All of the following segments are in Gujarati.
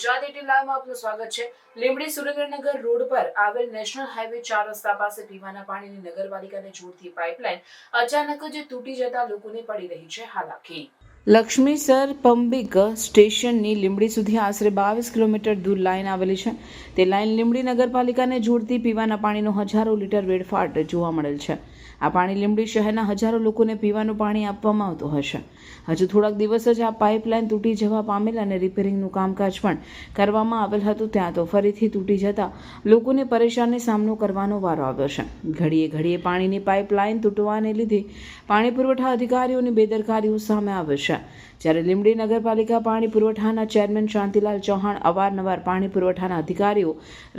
ગુજરાત એટી લાઈવમાં આપનું સ્વાગત છે. લીંબડી સુરેન્દ્રનગર રોડ પર આવેલ નેશનલ હાઈવે ચાર રસ્તા પાસે પીવાના પાણીની નગરપાલિકાને જોડતી પાઇપલાઇન અચાનક જ તૂટી જતા લોકોને પડી રહી છે હાલાકી. લક્ષ્મીસર પંબિક સ્ટેશનની લીંબડી સુધી આશરે બાવીસ કિલોમીટર દૂર લાઇન આવેલી છે. તે લાઇન લીંબડી નગરપાલિકાને જોડતી પીવાના પાણીનો હજારો લીટર વેડફાટ જોવા મળેલ છે. આ પાણી લીંબડી શહેરના હજારો લોકોને પીવાનું પાણી આપવામાં આવતું હશે. હજુ થોડાક દિવસ જ આ પાઇપલાઇન તૂટી જવા પામેલ અને રિપેરિંગનું કામકાજ પણ કરવામાં આવેલ હતું. ત્યાં તો ફરીથી તૂટી જતા લોકોને પરેશાની સામનો કરવાનો વારો આવ્યો છે. ઘડીએ ઘડીએ પાણીની પાઇપલાઇન તૂટવાને લીધે પાણી પુરવઠા અધિકારીઓની બેદરકારીઓ સામે આવે છે. જ્યારે લીંબડી નગરપાલિકા પાણી પુરવઠાના ચેરમેન શાંતિલાલ ચૌહાણ અવારનવાર પાણી પુરવઠાના અધિકારીઓ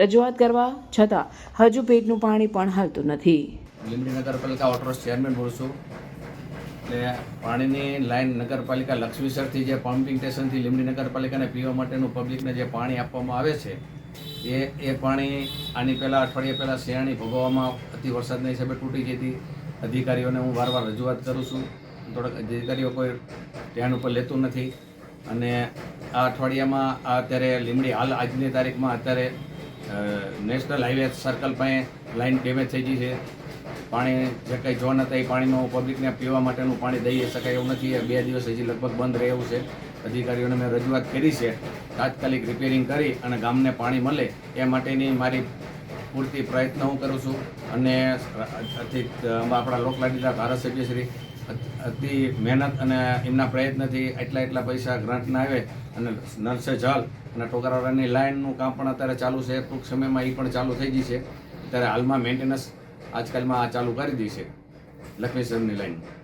રજૂઆત કરવા છતાં હજુ પેટનું પાણી પણ હાલતું નથી. લીંબડી નગરપાલિકા ઓટોરસ ચેરમેન બોલું છું. એટલે પાણીની લાઈન નગરપાલિકા લક્ષ્મીસરથી જે પમ્પિંગ સ્ટેશનથી લીંબડી નગરપાલિકાને પીવા માટેનું પબ્લિકને જે પાણી આપવામાં આવે છે, એ એ પાણી આની પહેલાં અઠવાડિયા પહેલાં શિયાળી ભોગવવામાં અતિ વરસાદના હિસાબે તૂટી ગઈ હતી. અધિકારીઓને હું વારવાર રજૂઆત કરું છું. થોડાક અધિકારીઓ કોઈ ધ્યાન ઉપર લેતું નથી અને આ અઠવાડિયામાં આ અત્યારે લીંબડી હાલ આજની તારીખમાં અત્યારે નેશનલ હાઈવે સર્કલ પાસે લાઈન ડેમેજ થઈ ગઈ છે પાણી જે કંઈ જોન હતા એ પાણીનું પબ્લિકને પીવા માટેનું પાણી દઈ શકાય એવું નથી બે દિવસ હજી લગભગ બંધ રહે એવું છે અધિકારીઓને મેં રજૂઆત કરી છે તાત્કાલિક રિપેરિંગ કરી અને ગામને પાણી મળે એ માટેની મારી પૂરતી પ્રયત્ન હું કરું છું અને આપણા લોકલાડીલા ધારાસભ્ય શ્રી અતિ મહેનત અને એમના પ્રયત્નથી એટલા એટલા પૈસા ગ્રાન્ટના આવે અને નર્સે જલ અને ટોકરાવાળાની લાઇનનું કામ પણ અત્યારે ચાલુ છે. ટૂંક સમયમાં એ પણ ચાલુ થઈ ગઈ છે. અત્યારે હાલમાં મેન્ટેનન્સ આજકાલમાં આ ચાલુ કરી દીધી છે. લક્ષ્મીસરની લાઈન.